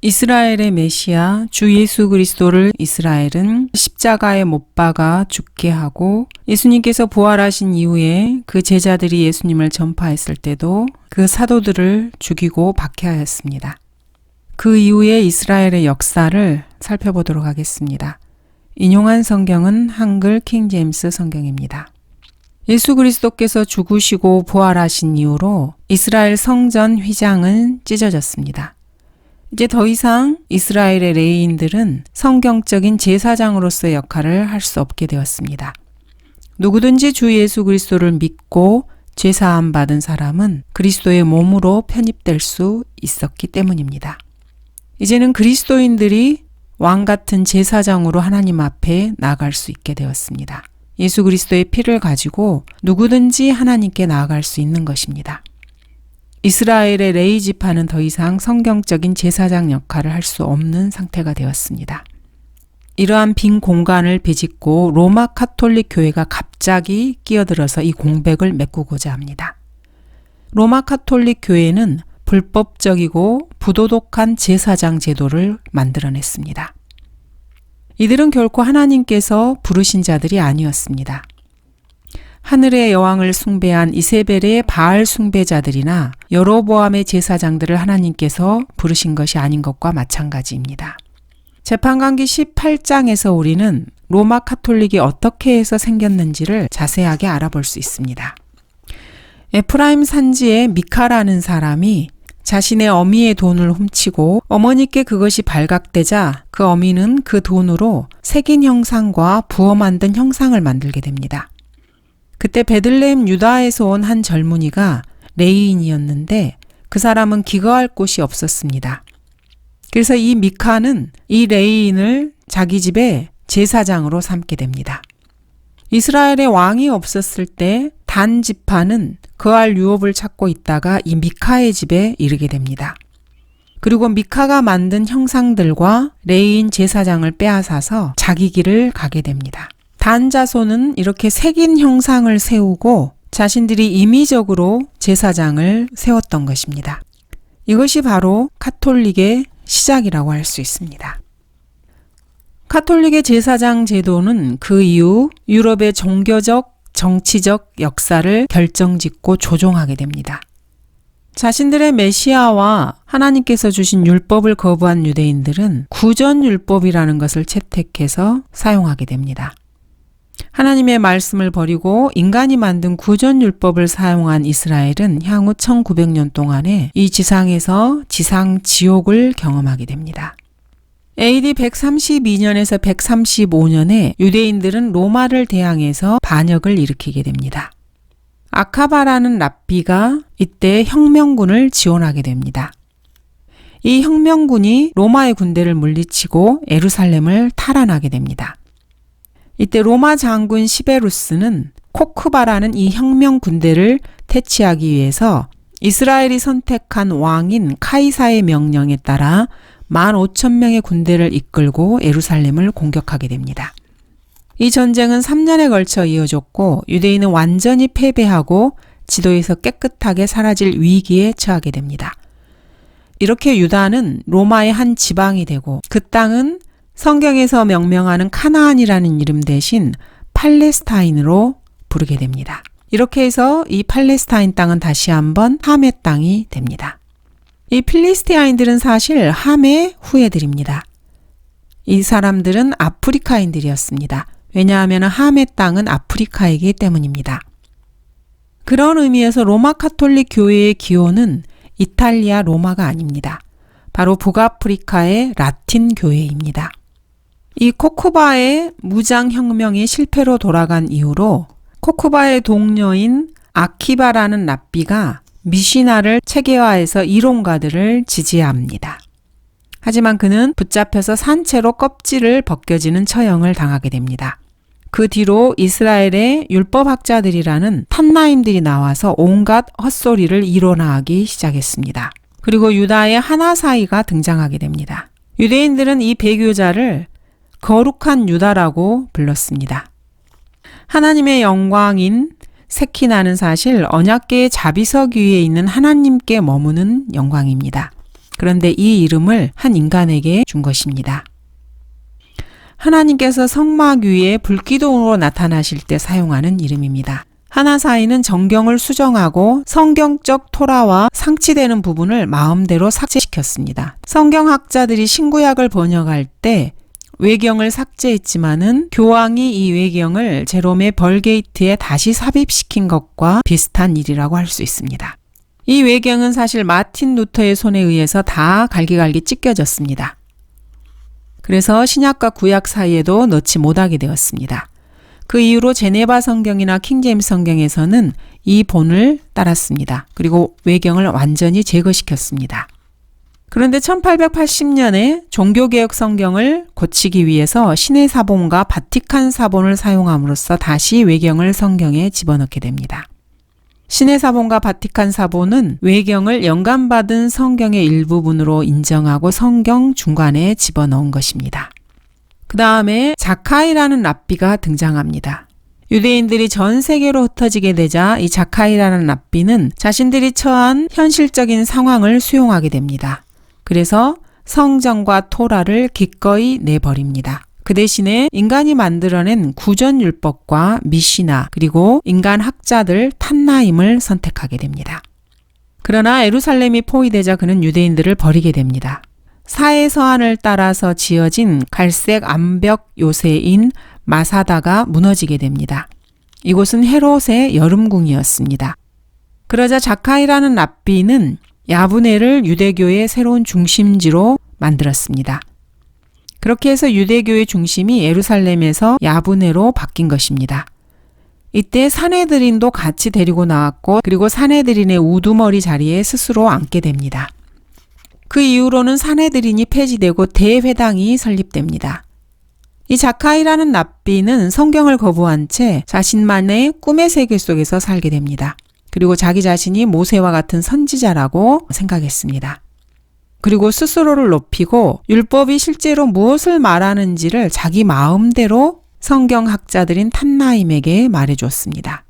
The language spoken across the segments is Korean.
이스라엘의 메시아 주 예수 그리스도를 이스라엘은 십자가에 못 박아 죽게 하고 예수님께서 부활하신 이후에 그 제자들이 예수님을 전파했을 때도 그 사도들을 죽이고 박해하였습니다. 그 이후에 이스라엘의 역사를 살펴보도록 하겠습니다. 인용한 성경은 한글 킹 제임스 성경입니다. 예수 그리스도께서 죽으시고 부활하신 이후로 이스라엘 성전 휘장은 찢어졌습니다. 이제 더 이상 이스라엘의 레이인들은 성경적인 제사장으로서의 역할을 할 수 없게 되었습니다. 누구든지 주 예수 그리스도를 믿고 죄사함 받은 사람은 그리스도의 몸으로 편입될 수 있었기 때문입니다. 이제는 그리스도인들이 왕 같은 제사장으로 하나님 앞에 나아갈 수 있게 되었습니다. 예수 그리스도의 피를 가지고 누구든지 하나님께 나아갈 수 있는 것입니다. 이스라엘의 레이 지파는 더 이상 성경적인 제사장 역할을 할 수 없는 상태가 되었습니다. 이러한 빈 공간을 비집고 로마 카톨릭 교회가 갑자기 끼어들어서 이 공백을 메꾸고자 합니다. 로마 카톨릭 교회는 불법적이고 부도덕한 제사장 제도를 만들어냈습니다. 이들은 결코 하나님께서 부르신 자들이 아니었습니다. 하늘의 여왕을 숭배한 이세벨의 바알 숭배자들이나 여로보암의 제사장들을 하나님께서 부르신 것이 아닌 것과 마찬가지입니다. 재판관기 18장에서 우리는 로마 카톨릭이 어떻게 해서 생겼는지를 자세하게 알아볼 수 있습니다. 에프라임 산지의 미카라는 사람이 자신의 어미의 돈을 훔치고 어머니께 그것이 발각되자 그 어미는 그 돈으로 색인 형상과 부어 만든 형상을 만들게 됩니다. 그때 베들레헴 유다에서 온 한 젊은이가 레이인이었는데 그 사람은 기거할 곳이 없었습니다. 그래서 이 미카는 이 레이인을 자기 집에 제사장으로 삼게 됩니다. 이스라엘의 왕이 없었을 때 단 지파는 그알 유업을 찾고 있다가 이 미카의 집에 이르게 됩니다. 그리고 미카가 만든 형상들과 레이인 제사장을 빼앗아서 자기 길을 가게 됩니다. 단 자손은 이렇게 색인 형상을 세우고 자신들이 임의적으로 제사장을 세웠던 것입니다. 이것이 바로 카톨릭의 시작이라고 할 수 있습니다. 카톨릭의 제사장 제도는 그 이후 유럽의 종교적, 정치적 역사를 결정짓고 조종하게 됩니다. 자신들의 메시아와 하나님께서 주신 율법을 거부한 유대인들은 구전율법이라는 것을 채택해서 사용하게 됩니다. 하나님의 말씀을 버리고 인간이 만든 구전율법을 사용한 이스라엘은 향후 1900년 동안에 이 지상에서 지상 지옥을 경험하게 됩니다. AD 132년에서 135년에 유대인들은 로마를 대항해서 반역을 일으키게 됩니다. 아카바라는 랍비가 이때 혁명군을 지원하게 됩니다. 이 혁명군이 로마의 군대를 물리치고 에루살렘을 탈환하게 됩니다. 이때 로마 장군 시베루스는 코크바라는 이 혁명 군대를 퇴치하기 위해서 이스라엘이 선택한 왕인 카이사의 명령에 따라 15,000명의 군대를 이끌고 에루살렘을 공격하게 됩니다. 이 전쟁은 3년에 걸쳐 이어졌고 유대인은 완전히 패배하고 지도에서 깨끗하게 사라질 위기에 처하게 됩니다. 이렇게 유다는 로마의 한 지방이 되고 그 땅은 성경에서 명명하는 카나안이라는 이름 대신 팔레스타인으로 부르게 됩니다. 이렇게 해서 이 팔레스타인 땅은 다시 한번 함의 땅이 됩니다. 이 필리스티아인들은 사실 함의 후예들입니다. 이 사람들은 아프리카인들이었습니다. 왜냐하면 함의 땅은 아프리카이기 때문입니다. 그런 의미에서 로마 카톨릭 교회의 기호는 이탈리아 로마가 아닙니다. 바로 북아프리카의 라틴 교회입니다. 이 코쿠바의 무장혁명이 실패로 돌아간 이후로 코쿠바의 동료인 아키바라는 랍비가 미시나를 체계화해서 이론가들을 지지합니다. 하지만 그는 붙잡혀서 산채로 껍질을 벗겨지는 처형을 당하게 됩니다. 그 뒤로 이스라엘의 율법학자들이라는 탐나임들이 나와서 온갖 헛소리를 이론화하기 시작했습니다. 그리고 유다의 하나사이가 등장하게 됩니다. 유대인들은 이 배교자를 거룩한 유다라고 불렀습니다. 하나님의 영광인 세키나는 사실 언약계의 자비석 위에 있는 하나님께 머무는 영광입니다. 그런데 이 이름을 한 인간에게 준 것입니다. 하나님께서 성막 위에 불기둥으로 나타나실 때 사용하는 이름입니다. 하나사이는 정경을 수정하고 성경적 토라와 상치되는 부분을 마음대로 삭제시켰습니다. 성경학자들이 신구약을 번역할 때 외경을 삭제했지만은 교황이 이 외경을 제롬의 벌게이트에 다시 삽입시킨 것과 비슷한 일이라고 할 수 있습니다. 이 외경은 사실 마틴 루터의 손에 의해서 다 갈기갈기 찢겨졌습니다. 그래서 신약과 구약 사이에도 넣지 못하게 되었습니다. 그 이후로 제네바 성경이나 킹제임스 성경에서는 이 본을 따랐습니다. 그리고 외경을 완전히 제거시켰습니다. 그런데 1880년에 종교개혁 성경을 고치기 위해서 신의 사본과 바티칸 사본을 사용함으로써 다시 외경을 성경에 집어넣게 됩니다. 신의 사본과 바티칸 사본은 외경을 영감받은 성경의 일부분으로 인정하고 성경 중간에 집어넣은 것입니다. 그 다음에 자카이라는 랍비가 등장합니다. 유대인들이 전 세계로 흩어지게 되자 이 자카이라는 랍비는 자신들이 처한 현실적인 상황을 수용하게 됩니다. 그래서 성정과 토라를 기꺼이 내버립니다. 그 대신에 인간이 만들어낸 구전율법과 미시나 그리고 인간 학자들 탄나임을 선택하게 됩니다. 그러나 에루살렘이 포위되자 그는 유대인들을 버리게 됩니다. 사해서한을 따라서 지어진 갈색 암벽 요새인 마사다가 무너지게 됩니다. 이곳은 헤롯의 여름궁이었습니다. 그러자 자카이라는 랍비는 야브네를 유대교의 새로운 중심지로 만들었습니다. 그렇게 해서 유대교의 중심이 예루살렘에서 야브네로 바뀐 것입니다. 이때 사내들인도 같이 데리고 나왔고 그리고 사내들인의 우두머리 자리에 스스로 앉게 됩니다. 그 이후로는 사내들인이 폐지되고 대회당이 설립됩니다. 이 자카이라는 납비는 성경을 거부한 채 자신만의 꿈의 세계 속에서 살게 됩니다. 그리고 자기 자신이 모세와 같은 선지자라고 생각했습니다. 그리고 스스로를 높이고 율법이 실제로 무엇을 말하는지를 자기 마음대로 성경학자들인 탄나임에게 말해줬습니다.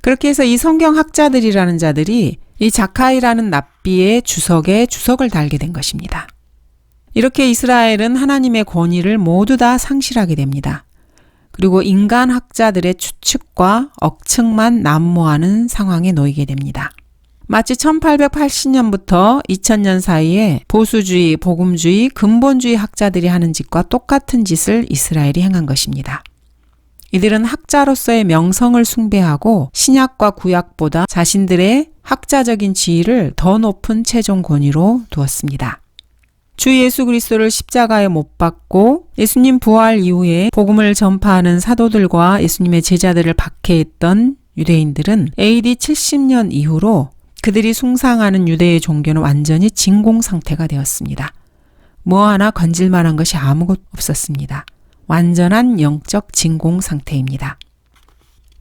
그렇게 해서 이 성경학자들이라는 자들이 이 자카이라는 납비의 주석에 주석을 달게 된 것입니다. 이렇게 이스라엘은 하나님의 권위를 모두 다 상실하게 됩니다. 그리고 인간 학자들의 추측과 억측만 난무하는 상황에 놓이게 됩니다. 마치 1880년부터 2000년 사이에 보수주의, 복음주의, 근본주의 학자들이 하는 짓과 똑같은 짓을 이스라엘이 행한 것입니다. 이들은 학자로서의 명성을 숭배하고 신약과 구약보다 자신들의 학자적인 지위를 더 높은 최종 권위로 두었습니다. 주 예수 그리스도를 십자가에 못 박고 예수님 부활 이후에 복음을 전파하는 사도들과 예수님의 제자들을 박해했던 유대인들은 AD 70년 이후로 그들이 숭상하는 유대의 종교는 완전히 진공 상태가 되었습니다. 뭐 하나 건질 만한 것이 아무것도 없었습니다. 완전한 영적 진공 상태입니다.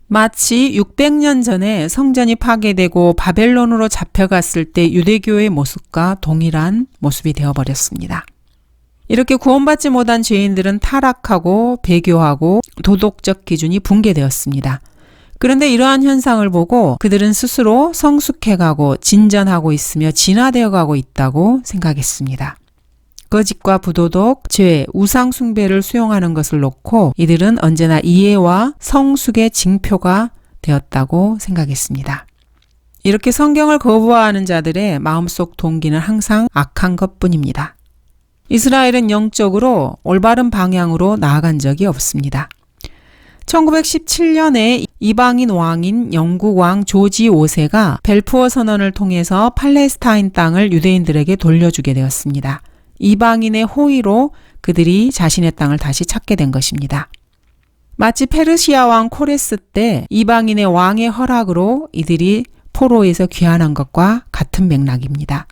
마치 600년 전에 성전이 파괴되고 바벨론으로 잡혀갔을 때 유대교의 모습과 동일한 모습이 되어버렸습니다. 이렇게 구원받지 못한 죄인들은 타락하고 배교하고 도덕적 기준이 붕괴되었습니다. 그런데 이러한 현상을 보고 그들은 스스로 성숙해가고 진전하고 있으며 진화되어 가고 있다고 생각했습니다. 거짓과 부도덕, 죄, 우상 숭배를 수용하는 것을 놓고 이들은 언제나 이해와 성숙의 징표가 되었다고 생각했습니다. 이렇게 성경을 거부하는 자들의 마음속 동기는 항상 악한 것 뿐입니다. 이스라엘은 영적으로 올바른 방향으로 나아간 적이 없습니다. 1917년에 이방인 왕인 영국 왕 조지 5세가 벨푸어 선언을 통해서 팔레스타인 땅을 유대인들에게 돌려주게 되었습니다. 이방인의 호의로 그들이 자신의 땅을 다시 찾게 된 것입니다. 마치 페르시아 왕 코레스 때 이방인의 왕의 허락으로 이들이 포로에서 귀환한 것과 같은 맥락입니다.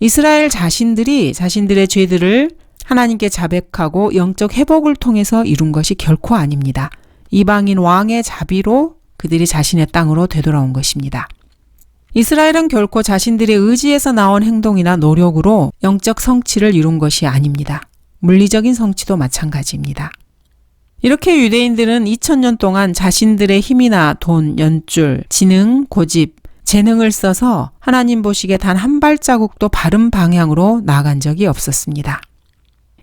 이스라엘 자신들이 자신들의 죄들을 하나님께 자백하고 영적 회복을 통해서 이룬 것이 결코 아닙니다. 이방인 왕의 자비로 그들이 자신의 땅으로 되돌아온 것입니다. 이스라엘은 결코 자신들의 의지에서 나온 행동이나 노력으로 영적 성취를 이룬 것이 아닙니다. 물리적인 성취도 마찬가지입니다. 이렇게 유대인들은 2000년 동안 자신들의 힘이나 돈, 연줄, 지능, 고집, 재능을 써서 하나님 보시기에 단 한 발자국도 바른 방향으로 나아간 적이 없었습니다.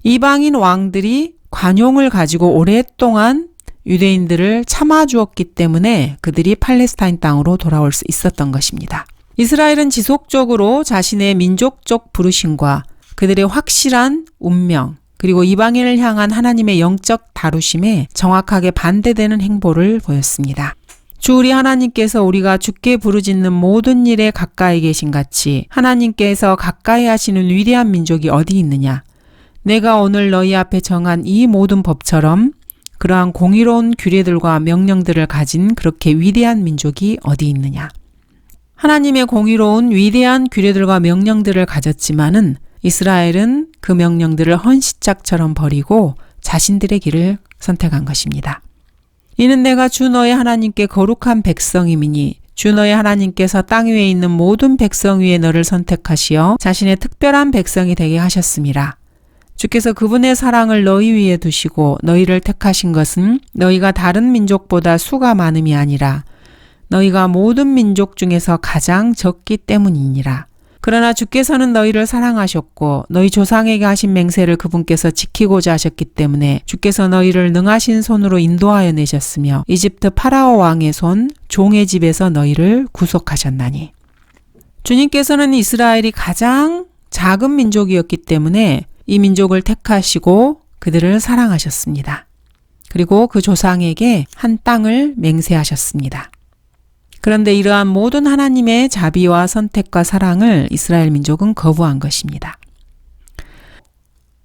이방인 왕들이 관용을 가지고 오랫동안 유대인들을 참아주었기 때문에 그들이 팔레스타인 땅으로 돌아올 수 있었던 것입니다. 이스라엘은 지속적으로 자신의 민족적 부르심과 그들의 확실한 운명, 그리고 이방인을 향한 하나님의 영적 다루심에 정확하게 반대되는 행보를 보였습니다. 주 우리 하나님께서 우리가 죽게 부르짖는 모든 일에 가까이 계신 같이 하나님께서 가까이 하시는 위대한 민족이 어디 있느냐? 내가 오늘 너희 앞에 정한 이 모든 법처럼 그러한 공의로운 규례들과 명령들을 가진 그렇게 위대한 민족이 어디 있느냐? 하나님의 공의로운 위대한 규례들과 명령들을 가졌지만은 이스라엘은 그 명령들을 헌시짝처럼 버리고 자신들의 길을 선택한 것입니다. 이는 내가 주 너의 하나님께 거룩한 백성임이니 주 너의 하나님께서 땅 위에 있는 모든 백성 위에 너를 선택하시어 자신의 특별한 백성이 되게 하셨습니다. 주께서 그분의 사랑을 너희 위에 두시고 너희를 택하신 것은 너희가 다른 민족보다 수가 많음이 아니라 너희가 모든 민족 중에서 가장 적기 때문이니라. 그러나 주께서는 너희를 사랑하셨고 너희 조상에게 하신 맹세를 그분께서 지키고자 하셨기 때문에 주께서 너희를 능하신 손으로 인도하여 내셨으며 이집트 파라오 왕의 손 종의 집에서 너희를 구속하셨나니 주님께서는 이스라엘이 가장 작은 민족이었기 때문에 이 민족을 택하시고 그들을 사랑하셨습니다. 그리고 그 조상에게 한 땅을 맹세하셨습니다. 그런데 이러한 모든 하나님의 자비와 선택과 사랑을 이스라엘 민족은 거부한 것입니다.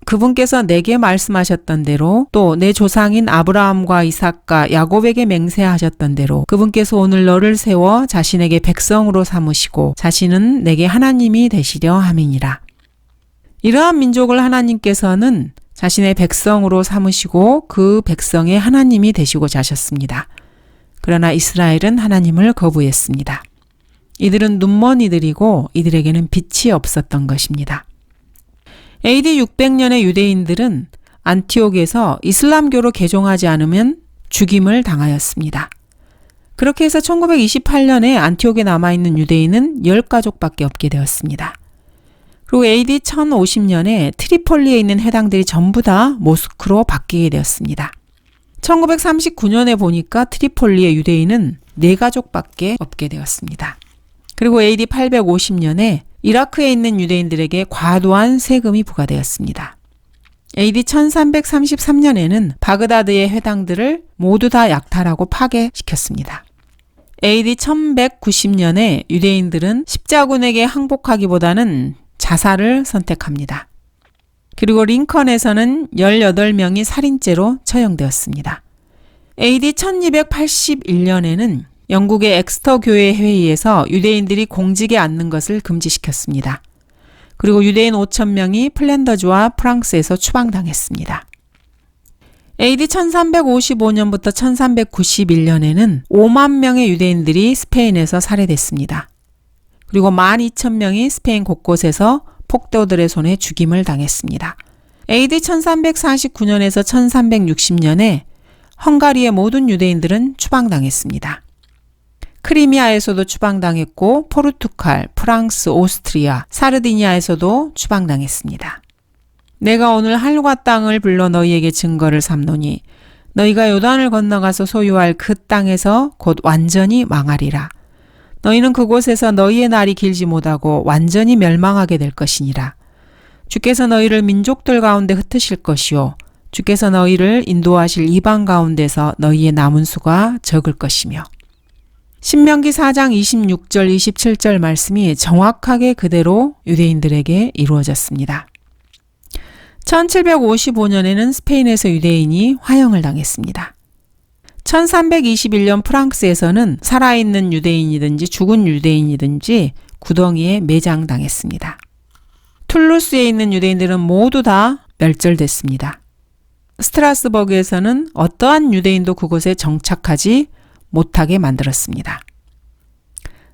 그분께서 내게 말씀하셨던 대로 또 내 조상인 아브라함과 이삭과 야곱에게 맹세하셨던 대로 그분께서 오늘 너를 세워 자신에게 백성으로 삼으시고 자신은 내게 하나님이 되시려 함이니라. 이러한 민족을 하나님께서는 자신의 백성으로 삼으시고 그 백성의 하나님이 되시고자 하셨습니다. 그러나 이스라엘은 하나님을 거부했습니다. 이들은 눈먼 이들이고 이들에게는 빛이 없었던 것입니다. AD 600년의 유대인들은 안티옥에서 이슬람교로 개종하지 않으면 죽임을 당하였습니다. 그렇게 해서 1928년에 안티옥에 남아있는 유대인은 10가족밖에 없게 되었습니다. 그리고 AD 1050년에 트리폴리에 있는 회당들이 전부 다 모스크로 바뀌게 되었습니다. 1939년에 보니까 트리폴리의 유대인은 네 가족밖에 없게 되었습니다. 그리고 AD 850년에 이라크에 있는 유대인들에게 과도한 세금이 부과되었습니다. AD 1333년에는 바그다드의 회당들을 모두 다 약탈하고 파괴시켰습니다. AD 1190년에 유대인들은 십자군에게 항복하기보다는 자살을 선택합니다. 그리고 링컨에서는 18명이 살인죄로 처형되었습니다. AD 1281년에는 영국의 엑스터 교회 회의에서 유대인들이 공직에 앉는 것을 금지시켰습니다. 그리고 유대인 5천명이 플랜더주와 프랑스에서 추방당했습니다. AD 1355년부터 1391년에는 5만 명의 유대인들이 스페인에서 살해됐습니다. 그리고 12,000명이 스페인 곳곳에서 폭도들의 손에 죽임을 당했습니다. AD 1349년에서 1360년에 헝가리의 모든 유대인들은 추방당했습니다. 크리미아에서도 추방당했고 포르투갈, 프랑스, 오스트리아, 사르디니아에서도 추방당했습니다. 내가 오늘 하늘과 땅을 불러 너희에게 증거를 삼노니 너희가 요단을 건너가서 소유할 그 땅에서 곧 완전히 망하리라. 너희는 그곳에서 너희의 날이 길지 못하고 완전히 멸망하게 될 것이니라. 주께서 너희를 민족들 가운데 흩으실 것이요. 주께서 너희를 인도하실 이방 가운데서 너희의 남은 수가 적을 것이며. 신명기 4장 26절 27절 말씀이 정확하게 그대로 유대인들에게 이루어졌습니다. 1755년에는 스페인에서 유대인이 화형을 당했습니다. 1321년 프랑스에서는 살아있는 유대인이든지 죽은 유대인이든지 구덩이에 매장당했습니다. 툴루스에 있는 유대인들은 모두 다 멸절됐습니다. 스트라스버그에서는 어떠한 유대인도 그곳에 정착하지 못하게 만들었습니다.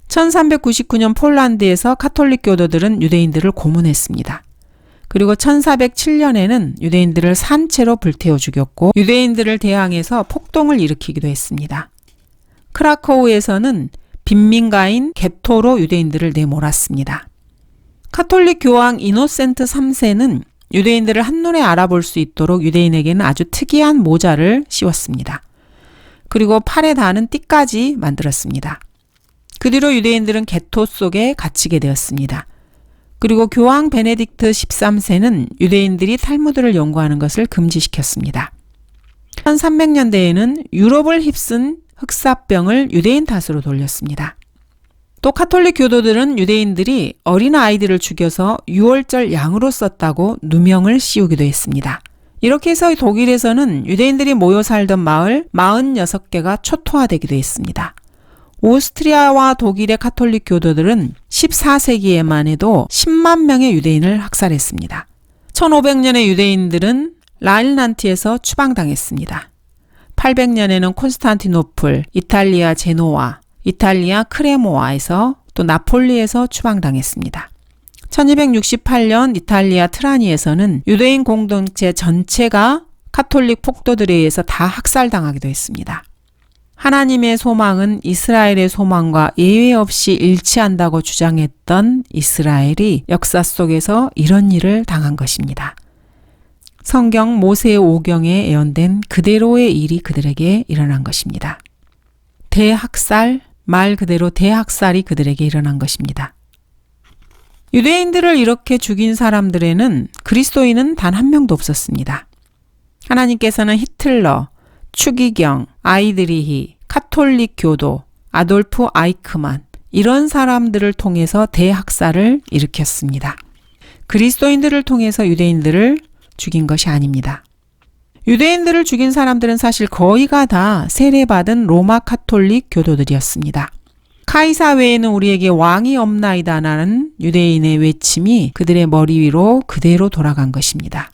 1399년 폴란드에서 카톨릭 교도들은 유대인들을 고문했습니다. 그리고 1407년에는 유대인들을 산채로 불태워 죽였고 유대인들을 대항해서 폭동을 일으키기도 했습니다. 크라코우에서는 빈민가인 게토로 유대인들을 내몰았습니다. 카톨릭 교황 이노센트 3세는 유대인들을 한눈에 알아볼 수 있도록 유대인에게는 아주 특이한 모자를 씌웠습니다. 그리고 팔에 닿는 띠까지 만들었습니다. 그 뒤로 유대인들은 게토 속에 갇히게 되었습니다. 그리고 교황 베네딕트 13세는 유대인들이 탈무드를 연구하는 것을 금지시켰습니다. 1300년대에는 유럽을 휩쓴 흑사병을 유대인 탓으로 돌렸습니다. 또 카톨릭 교도들은 유대인들이 어린 아이들을 죽여서 유월절 양으로 썼다고 누명을 씌우기도 했습니다. 이렇게 해서 독일에서는 유대인들이 모여 살던 마을 46개가 초토화되기도 했습니다. 오스트리아와 독일의 카톨릭 교도들은 14세기에만 해도 10만 명의 유대인을 학살했습니다. 1500년의 유대인들은 라일난티에서 추방당했습니다. 800년에는 콘스탄티노플, 이탈리아 제노와, 이탈리아 크레모아에서 또 나폴리에서 추방당했습니다. 1268년 이탈리아 트라니에서는 유대인 공동체 전체가 카톨릭 폭도들에 의해서 다 학살당하기도 했습니다. 하나님의 소망은 이스라엘의 소망과 예외 없이 일치한다고 주장했던 이스라엘이 역사 속에서 이런 일을 당한 것입니다. 성경 모세의 오경에 예언된 그대로의 일이 그들에게 일어난 것입니다. 대학살, 말 그대로 대학살이 그들에게 일어난 것입니다. 유대인들을 이렇게 죽인 사람들에는 그리스도인은 단 한 명도 없었습니다. 하나님께서는 히틀러, 추기경, 아이드리히, 카톨릭 교도, 아돌프 아이크만 이런 사람들을 통해서 대학살을 일으켰습니다. 그리스도인들을 통해서 유대인들을 죽인 것이 아닙니다. 유대인들을 죽인 사람들은 사실 거의가 다 세례받은 로마 카톨릭 교도들이었습니다. 카이사 외에는 우리에게 왕이 없나이다라는 유대인의 외침이 그들의 머리 위로 그대로 돌아간 것입니다.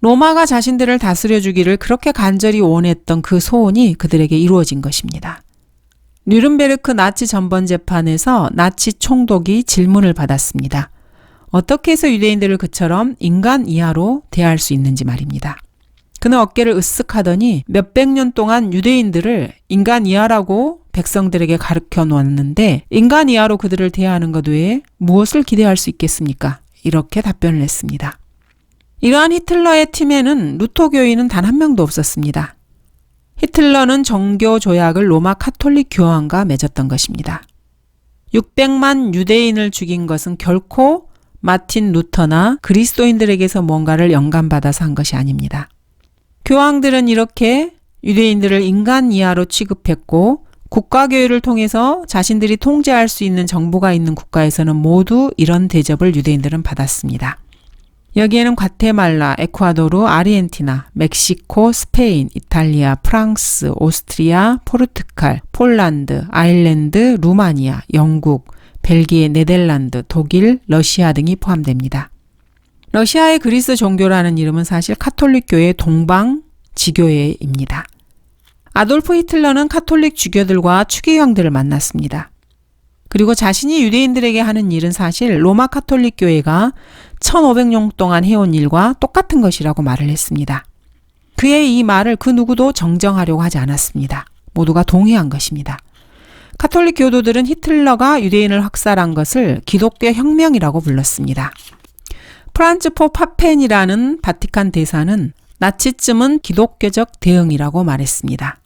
로마가 자신들을 다스려 주기를 그렇게 간절히 원했던 그 소원이 그들에게 이루어진 것입니다. 뉴른베르크 나치 전번 재판에서 나치 총독이 질문을 받았습니다. 어떻게 해서 유대인들을 그처럼 인간 이하로 대할 수 있는지 말입니다. 그는 어깨를 으쓱 하더니 몇백 년 동안 유대인들을 인간 이하라고 백성들에게 가르쳐 놓았는데 인간 이하로 그들을 대하는 것 외에 무엇을 기대할 수 있겠습니까? 이렇게 답변을 했습니다. 이러한 히틀러의 팀에는 루터 교인은 단 한 명도 없었습니다. 히틀러는 정교 조약을 로마 카톨릭 교황과 맺었던 것입니다. 600만 유대인을 죽인 것은 결코 마틴 루터나 그리스도인들에게서 뭔가를 영감받아서 한 것이 아닙니다. 교황들은 이렇게 유대인들을 인간 이하로 취급했고 국가교회를 통해서 자신들이 통제할 수 있는 정부가 있는 국가에서는 모두 이런 대접을 유대인들은 받았습니다. 여기에는 과테말라, 에콰도르, 아르헨티나, 멕시코, 스페인, 이탈리아, 프랑스, 오스트리아, 포르투갈, 폴란드, 아일랜드, 루마니아, 영국, 벨기에, 네덜란드, 독일, 러시아 등이 포함됩니다. 러시아의 그리스 종교라는 이름은 사실 카톨릭 교회 동방 지교회입니다. 아돌프 히틀러는 카톨릭 주교들과 추기경들을 만났습니다. 그리고 자신이 유대인들에게 하는 일은 사실 로마 카톨릭 교회가 1500년 동안 해온 일과 똑같은 것이라고 말을 했습니다. 그의 이 말을 그 누구도 정정하려고 하지 않았습니다. 모두가 동의한 것입니다. 카톨릭 교도들은 히틀러가 유대인을 학살한 것을 기독교 혁명이라고 불렀습니다. 프란츠 포 파펜이라는 바티칸 대사는 나치즘은 기독교적 대응이라고 말했습니다.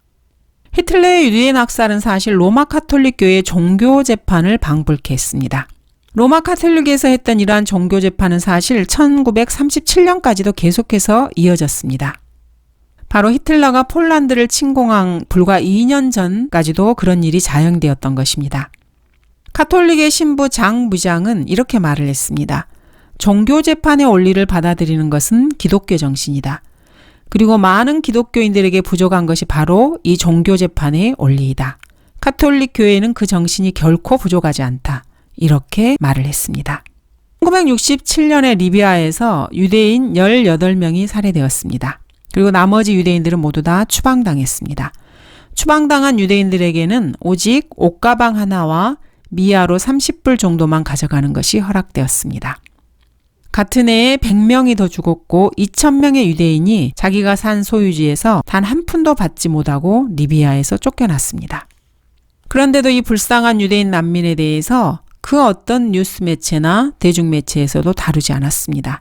히틀러의 유대인 학살은 사실 로마 카톨릭 교회의 종교 재판을 방불케 했습니다. 로마 카톨릭에서 했던 이러한 종교 재판은 사실 1937년까지도 계속해서 이어졌습니다. 바로 히틀러가 폴란드를 침공한 불과 2년 전까지도 그런 일이 자행되었던 것입니다. 카톨릭의 신부 장 부장은 이렇게 말을 했습니다. 종교 재판의 원리를 받아들이는 것은 기독교 정신이다. 그리고 많은 기독교인들에게 부족한 것이 바로 이 종교 재판의 원리이다. 카톨릭 교회는 그 정신이 결코 부족하지 않다. 이렇게 말을 했습니다. 1967년에 리비아에서 유대인 18명이 살해되었습니다. 그리고 나머지 유대인들은 모두 다 추방당했습니다. 추방당한 유대인들에게는 오직 옷가방 하나와 미아로 30불 정도만 가져가는 것이 허락되었습니다. 같은 해에 100명이 더 죽었고 2,000명의 유대인이 자기가 산 소유지에서 단 한 푼도 받지 못하고 리비아에서 쫓겨났습니다. 그런데도 이 불쌍한 유대인 난민에 대해서 그 어떤 뉴스 매체나 대중 매체에서도 다루지 않았습니다.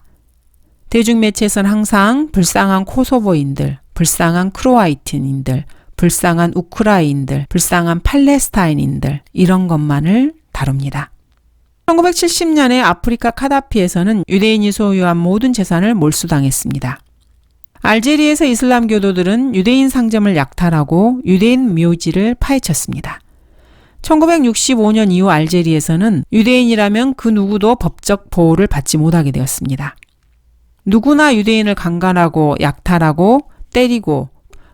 대중 매체에서는 항상 불쌍한 코소보인들, 불쌍한 크로아이트인들, 불쌍한 우크라이인들, 불쌍한 팔레스타인인들 이런 것만을 다룹니다. 1970년에 아프리카 카다피에서는 유대인이 소유한 모든 재산을 몰수당했습니다. 알제리에서 이슬람 교도들은 유대인 상점을 약탈하고 유대인 묘지를 파헤쳤습니다. 1965년 이후 알제리에서는 유대인이라면 그 누구도 법적 보호를 받지 못하게 되었습니다. 누구나 유대인을 강간하고 약탈하고 때리고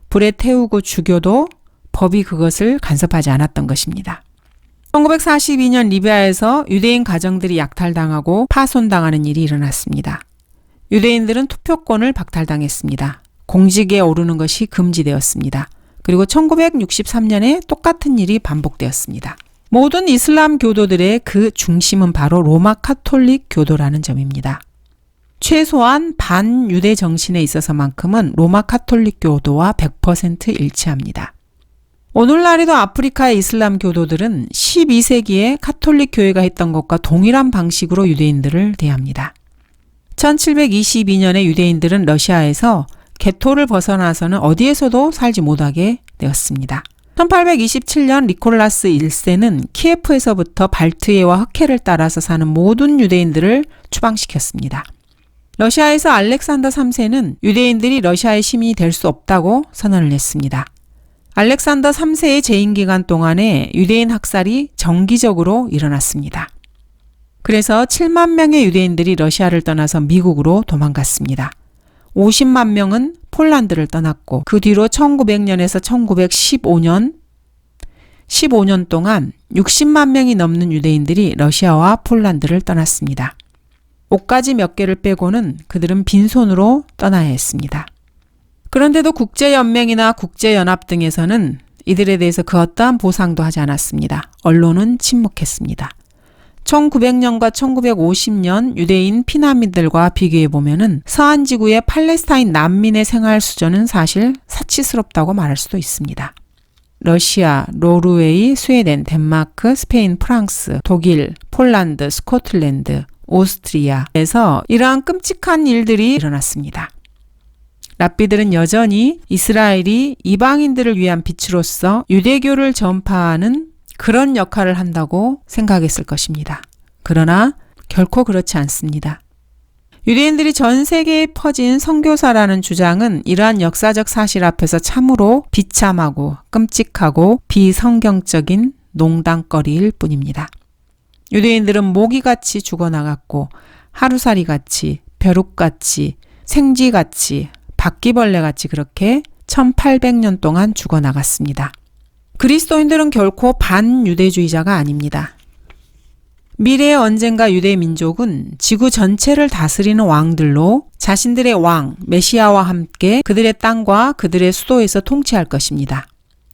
불에 태우고 죽여도 법이 그것을 간섭하지 않았던 것입니다. 1942년 리비아에서 유대인 가정들이 약탈당하고 파손당하는 일이 일어났습니다. 유대인들은 투표권을 박탈당했습니다. 공직에 오르는 것이 금지되었습니다. 그리고 1963년에 똑같은 일이 반복되었습니다. 모든 이슬람 교도들의 그 중심은 바로 로마 카톨릭 교도라는 점입니다. 최소한 반유대 정신에 있어서만큼은 로마 카톨릭 교도와 100% 일치합니다. 오늘날에도 아프리카의 이슬람 교도들은 12세기에 카톨릭 교회가 했던 것과 동일한 방식으로 유대인들을 대합니다. 1722년에 유대인들은 러시아에서 개토를 벗어나서는 어디에서도 살지 못하게 되었습니다. 1827년 니콜라스 1세는 키예프에서부터 발트해와 흑해를 따라서 사는 모든 유대인들을 추방시켰습니다. 러시아에서 알렉산더 3세는 유대인들이 러시아의 시민이 될 수 없다고 선언을 했습니다. 알렉산더 3세의 재임 기간 동안에 유대인 학살이 정기적으로 일어났습니다. 그래서 7만 명의 유대인들이 러시아를 떠나서 미국으로 도망갔습니다. 50만 명은 폴란드를 떠났고 그 뒤로 1900년에서 1915년 15년 동안 60만 명이 넘는 유대인들이 러시아와 폴란드를 떠났습니다. 옷가지 몇 개를 빼고는 그들은 빈손으로 떠나야 했습니다. 그런데도 국제연맹이나 국제연합 등에서는 이들에 대해서 그 어떠한 보상도 하지 않았습니다. 언론은 침묵했습니다. 1900년과 1950년 유대인 피난민들과 비교해 보면은 서한 지구의 팔레스타인 난민의 생활 수준은 사실 사치스럽다고 말할 수도 있습니다. 러시아, 노르웨이, 스웨덴, 덴마크, 스페인, 프랑스, 독일, 폴란드, 스코틀랜드, 오스트리아에서 이러한 끔찍한 일들이 일어났습니다. 랍비들은 여전히 이스라엘이 이방인들을 위한 빛으로서 유대교를 전파하는 그런 역할을 한다고 생각했을 것입니다. 그러나 결코 그렇지 않습니다. 유대인들이 전 세계에 퍼진 선교사라는 주장은 이러한 역사적 사실 앞에서 참으로 비참하고 끔찍하고 비성경적인 농담거리일 뿐입니다. 유대인들은 모기같이 죽어나갔고 하루살이같이 벼룩같이 생쥐같이 바퀴벌레같이 그렇게 1800년 동안 죽어나갔습니다. 그리스도인들은 결코 반유대주의자가 아닙니다. 미래에 언젠가 유대 민족은 지구 전체를 다스리는 왕들로 자신들의 왕, 메시아와 함께 그들의 땅과 그들의 수도에서 통치할 것입니다.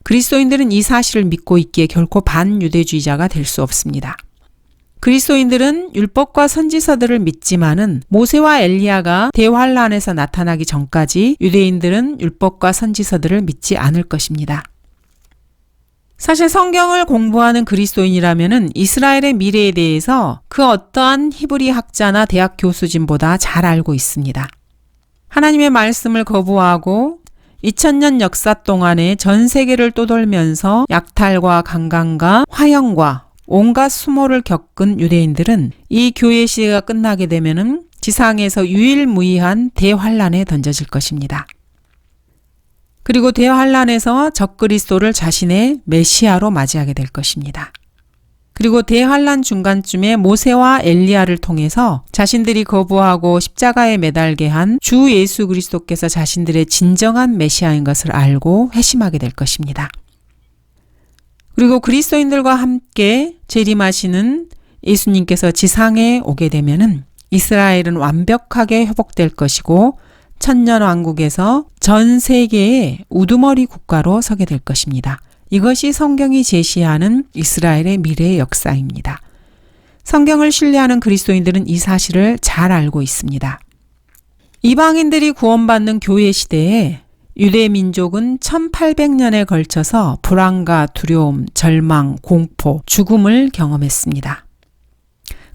그리스도인들은 이 사실을 믿고 있기에 결코 반유대주의자가 될 수 없습니다. 그리스도인들은 율법과 선지서들을 믿지만은 모세와 엘리야가 대환란에서 나타나기 전까지 유대인들은 율법과 선지서들을 믿지 않을 것입니다. 사실 성경을 공부하는 그리스도인이라면은 이스라엘의 미래에 대해서 그 어떠한 히브리 학자나 대학 교수진보다 잘 알고 있습니다. 하나님의 말씀을 거부하고 2000년 역사 동안에 전 세계를 떠돌면서 약탈과 강간과 화형과 온갖 수모를 겪은 유대인들은 이 교회 시대가 끝나게 되면은 지상에서 유일무이한 대환란에 던져질 것입니다. 그리고 대환란에서 적그리스도를 자신의 메시아로 맞이하게 될 것입니다. 그리고 대환란 중간쯤에 모세와 엘리야를 통해서 자신들이 거부하고 십자가에 매달게 한 주 예수 그리스도께서 자신들의 진정한 메시아인 것을 알고 회심하게 될 것입니다. 그리고 그리스도인들과 함께 재림하시는 예수님께서 지상에 오게 되면은 이스라엘은 완벽하게 회복될 것이고 천년 왕국에서 전 세계의 우두머리 국가로 서게 될 것입니다. 이것이 성경이 제시하는 이스라엘의 미래의 역사입니다. 성경을 신뢰하는 그리스도인들은 이 사실을 잘 알고 있습니다. 이방인들이 구원받는 교회 시대에 유대 민족은 1800년에 걸쳐서 불안과 두려움, 절망, 공포, 죽음을 경험했습니다.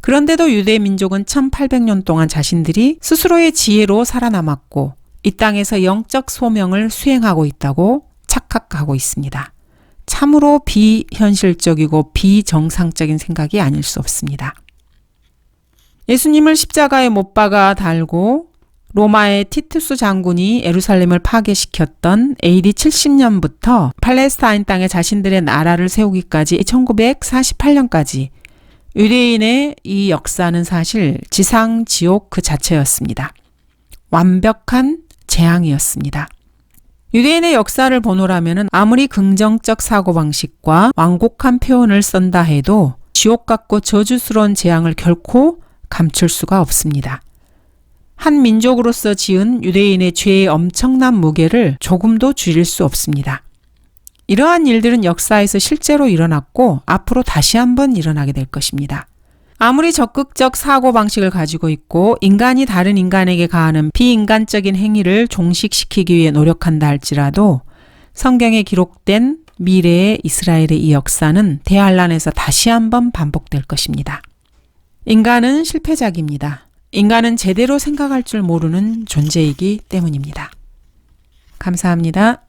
그런데도 유대 민족은 1800년 동안 자신들이 스스로의 지혜로 살아남았고 이 땅에서 영적 소명을 수행하고 있다고 착각하고 있습니다. 참으로 비현실적이고 비정상적인 생각이 아닐 수 없습니다. 예수님을 십자가에 못 박아 달고 로마의 티투스 장군이 에루살렘을 파괴시켰던 AD 70년부터 팔레스타인 땅에 자신들의 나라를 세우기까지 1948년까지 유대인의 이 역사는 사실 지상 지옥 그 자체였습니다. 완벽한 재앙이었습니다. 유대인의 역사를 보노라면 아무리 긍정적 사고방식과 완곡한 표현을 쓴다 해도 지옥 같고 저주스러운 재앙을 결코 감출 수가 없습니다. 한 민족으로서 지은 유대인의 죄의 엄청난 무게를 조금도 줄일 수 없습니다. 이러한 일들은 역사에서 실제로 일어났고 앞으로 다시 한번 일어나게 될 것입니다. 아무리 적극적 사고 방식을 가지고 있고 인간이 다른 인간에게 가하는 비인간적인 행위를 종식시키기 위해 노력한다 할지라도 성경에 기록된 미래의 이스라엘의 이 역사는 대환란에서 다시 한번 반복될 것입니다. 인간은 실패작입니다. 인간은 제대로 생각할 줄 모르는 존재이기 때문입니다. 감사합니다.